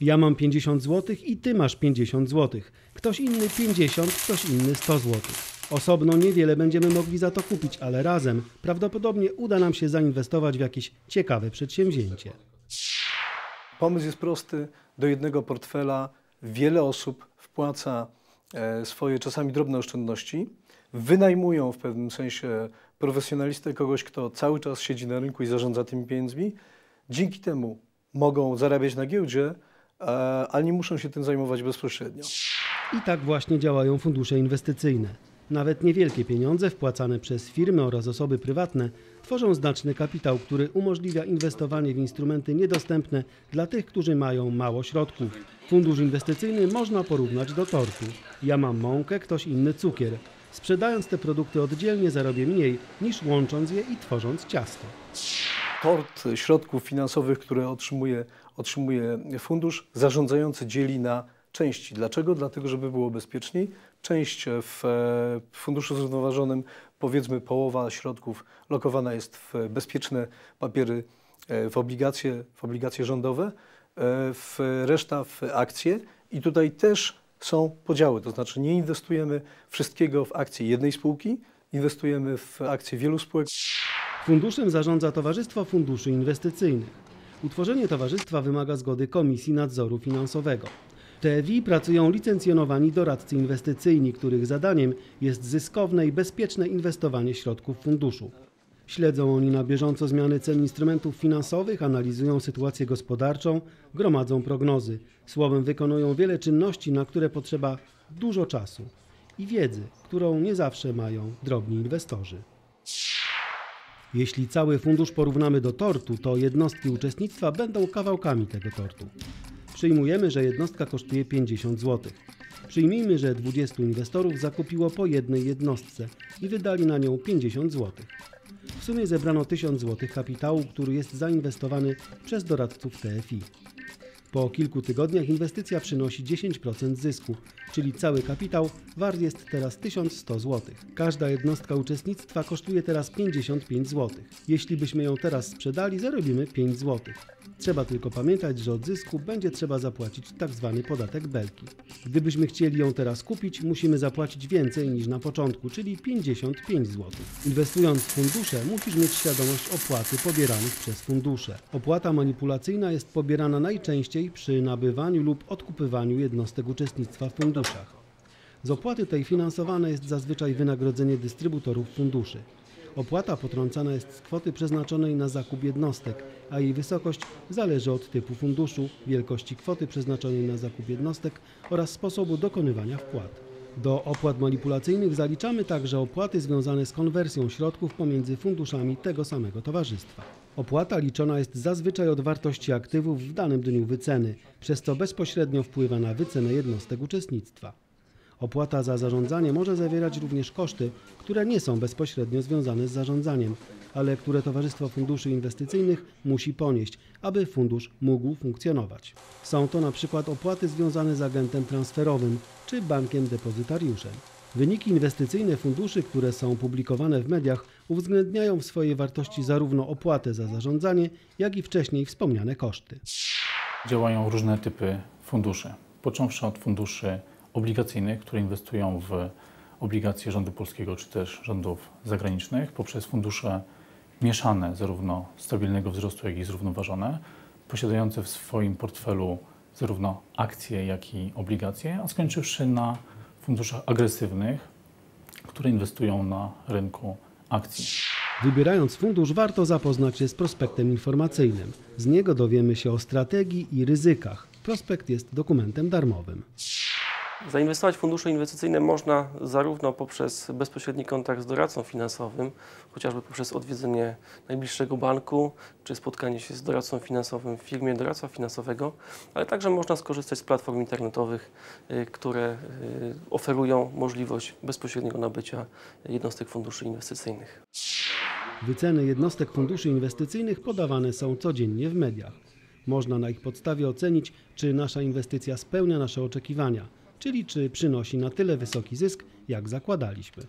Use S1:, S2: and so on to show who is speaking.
S1: Ja mam 50 zł i ty masz 50 zł. Ktoś inny 50, ktoś inny 100 zł. Osobno niewiele będziemy mogli za to kupić, ale razem prawdopodobnie uda nam się zainwestować w jakieś ciekawe przedsięwzięcie.
S2: Pomysł jest prosty. Do jednego portfela wiele osób wpłaca e, swoje czasami drobne oszczędności, wynajmują w pewnym sensie profesjonalistę, kogoś, kto cały czas siedzi na rynku i zarządza tymi pieniędzmi. Dzięki temu mogą zarabiać na giełdzie, e, ale nie muszą się tym zajmować bezpośrednio.
S1: I tak właśnie działają fundusze inwestycyjne. Nawet niewielkie pieniądze wpłacane przez firmy oraz osoby prywatne tworzą znaczny kapitał, który umożliwia inwestowanie w instrumenty niedostępne dla tych, którzy mają mało środków. Fundusz inwestycyjny można porównać do tortu. Ja mam mąkę, ktoś inny cukier. Sprzedając te produkty oddzielnie zarobię mniej niż łącząc je i tworząc ciasto.
S2: Tort środków finansowych, które otrzymuje, otrzymuje fundusz, zarządzający dzieli na części. Dlaczego? Dlatego, żeby było bezpieczniej. Część w e, funduszu zrównoważonym, powiedzmy połowa środków lokowana jest w bezpieczne papiery, e, w obligacje, w obligacje rządowe, e, w reszta w akcje i tutaj też są podziały, to znaczy nie inwestujemy wszystkiego w akcje jednej spółki, inwestujemy w akcje wielu spółek.
S1: Funduszem zarządza Towarzystwo Funduszy Inwestycyjnych. Utworzenie towarzystwa wymaga zgody Komisji Nadzoru Finansowego. W TFI pracują licencjonowani doradcy inwestycyjni, których zadaniem jest zyskowne i bezpieczne inwestowanie środków funduszu. Śledzą oni na bieżąco zmiany cen instrumentów finansowych, analizują sytuację gospodarczą, gromadzą prognozy. Słowem wykonują wiele czynności, na które potrzeba dużo czasu i wiedzy, którą nie zawsze mają drobni inwestorzy. Jeśli cały fundusz porównamy do tortu, to jednostki uczestnictwa będą kawałkami tego tortu. Przyjmujemy, że jednostka kosztuje 50 zł. Przyjmijmy, że 20 inwestorów zakupiło po jednej jednostce i wydali na nią 50 zł. W sumie zebrano 1000 zł kapitału, który jest zainwestowany przez doradców TFI. Po kilku tygodniach inwestycja przynosi 10% zysku, czyli cały kapitał wart jest teraz 1100 zł. Każda jednostka uczestnictwa kosztuje teraz 55 zł. Jeśli byśmy ją teraz sprzedali, zarobimy 5 zł. Trzeba tylko pamiętać, że od zysku będzie trzeba zapłacić tzw. podatek belki. Gdybyśmy chcieli ją teraz kupić, musimy zapłacić więcej niż na początku, czyli 55 zł. Inwestując w fundusze, musisz mieć świadomość opłaty pobieranych przez fundusze. Opłata manipulacyjna jest pobierana najczęściej przy nabywaniu lub odkupywaniu jednostek uczestnictwa w funduszach. Z opłaty tej finansowane jest zazwyczaj wynagrodzenie dystrybutorów funduszy. Opłata potrącana jest z kwoty przeznaczonej na zakup jednostek, a jej wysokość zależy od typu funduszu, wielkości kwoty przeznaczonej na zakup jednostek oraz sposobu dokonywania wpłat. Do opłat manipulacyjnych zaliczamy także opłaty związane z konwersją środków pomiędzy funduszami tego samego towarzystwa. Opłata liczona jest zazwyczaj od wartości aktywów w danym dniu wyceny, przez co bezpośrednio wpływa na wycenę jednostek uczestnictwa. Opłata za zarządzanie może zawierać również koszty, które nie są bezpośrednio związane z zarządzaniem, ale które Towarzystwo Funduszy Inwestycyjnych musi ponieść, aby fundusz mógł funkcjonować. Są to na przykład opłaty związane z agentem transferowym czy bankiem depozytariuszem. Wyniki inwestycyjne funduszy, które są publikowane w mediach, uwzględniają w swojej wartości zarówno opłatę za zarządzanie, jak i wcześniej wspomniane koszty.
S3: Działają różne typy funduszy, począwszy od funduszy obligacyjnych, które inwestują w obligacje rządu polskiego czy też rządów zagranicznych, poprzez fundusze mieszane, zarówno stabilnego wzrostu, jak i zrównoważone, posiadające w swoim portfelu zarówno akcje, jak i obligacje, a skończywszy na funduszach agresywnych, które inwestują na rynku akcji.
S1: Wybierając fundusz, warto zapoznać się z prospektem informacyjnym. Z niego dowiemy się o strategii i ryzykach. Prospekt jest dokumentem darmowym.
S4: Zainwestować w fundusze inwestycyjne można zarówno poprzez bezpośredni kontakt z doradcą finansowym, chociażby poprzez odwiedzenie najbliższego banku, czy spotkanie się z doradcą finansowym w firmie doradca finansowego, ale także można skorzystać z platform internetowych, y, które y, oferują możliwość bezpośredniego nabycia jednostek funduszy inwestycyjnych.
S1: Wyceny jednostek funduszy inwestycyjnych podawane są codziennie w mediach. Można na ich podstawie ocenić, czy nasza inwestycja spełnia nasze oczekiwania, czyli czy przynosi na tyle wysoki zysk, jak zakładaliśmy.